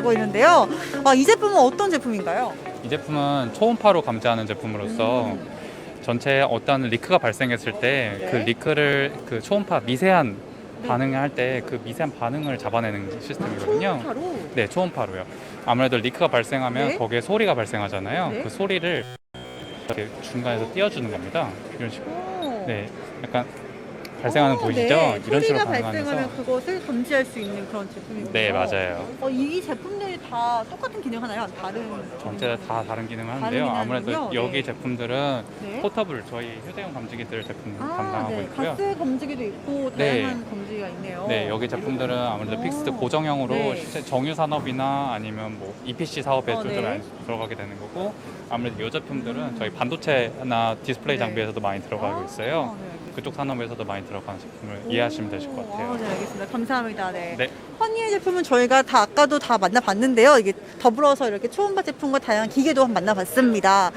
보이는데요. 아, 이 제품은 어떤 제품인가요? 이 제품은 초음파로 감지하는 제품으로서 전체에 어떤 리크가 발생했을 때그 네. 리크를 그 초음파 미세한 네. 반응을 할 때 그 미세한 반응을 잡아내는 시스템이거든요. 초음파로. 네, 초음파로요. 아무래도 리크가 발생하면 네. 거기에 소리가 발생하잖아요. 네. 그 소리를 이렇게 중간에서 띄워주는 겁니다. 이런 식으로. 오. 네, 약간 발생하는 거 오, 보이시죠? 네. 이런 식으로 소리가. 발생하면 그것을 감지할 수 있는 그런 제품이군요. 네, 맞아요. 어, 이 제품들이 다 똑같은 기능 하나요? 아니면 다른? 전체 다 다른 기능을 하는데요. 아무래도 여기 네. 제품들은 네. 포터블 저희 휴대용 감지기들 제품 아, 담당하고 네. 있고요. 가스 검지기도 있고 네. 다양한 검지기가 있네요. 네, 여기 제품들은 아무래도 오. 픽스드 고정형으로 네. 실제 정유 산업이나 아니면 뭐 EPC 사업에 어, 좀 네. 많이 들어가게 되는 거고 아무래도 이 제품들은 저희 반도체나 디스플레이 네. 장비에서도 많이 들어가고 있어요. 아, 네. 그쪽 산업에서도 많이 들어가는 제품을 오. 이해하시면 되실 것 아, 같아요. 네, 알겠습니다. 감사합니다. 네. 네. 허니의 제품은 저희가 다 아까도 다 만나봤는데요. 이게 더불어서 이렇게 초음파 제품과 다양한 기계도 한번 만나봤습니다.